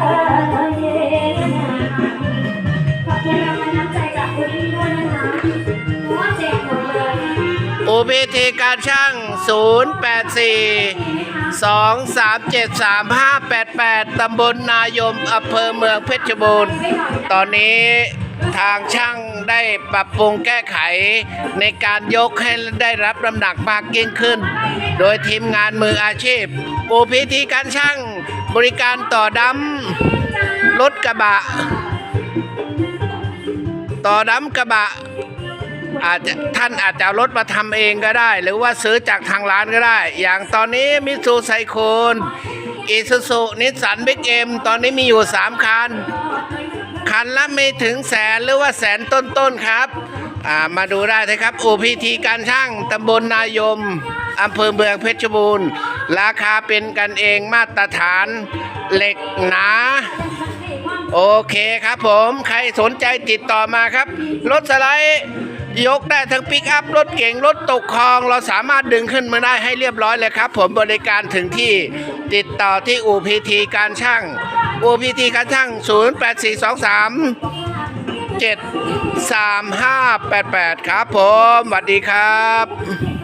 เออเย็นขอบคุณรางวัลน้ำใจจากคุณพี่ด้วยนะคะเจกหมดเลย UPT การช่าง 084 2373588 ตำบลนายมอำเภอเมืองเพชรบูรณ์ ตอนนี้ ทางช่างได้ปรับปรุงแก้ไขในการยกให้ได้รับน้ำหนักมากยิ่งขึ้น โดยทีมงานมืออาชีพ UPT การช่างบริการต่อดำรถกระบะ ต่อดำกระบะอาจจะท่านอาจจะรถมาทำเองก็ได้ หรือว่าซื้อจากทางร้านก็ได้ อย่างตอนนี้มิสูไซโคนอิซูซุนิสสันบิ๊กเอ็มตอนนี้มีอยู่ 3 คัน คันละไม่ถึงแสนหรือว่าแสนต้นๆครับมาดูได้นะครับ OPT การช่างตำบลนายมอำเภอเมืองเพชรบูรณ์ ราคาเป็นกันเองมาตรฐานเหล็กหนาโอเคครับผมใครสนใจติดต่อมาครับ รถสไลด์ยกได้ทั้งปิกอัพ รถเก๋งรถตกคลอง เราสามารถดึงขึ้นมาได้ให้เรียบร้อยเลยครับ ผมบริการถึงที่ติดต่อที่ UPT การช่าง OPT การช่าง 08423 73588 ครับผมสวัสดีครับ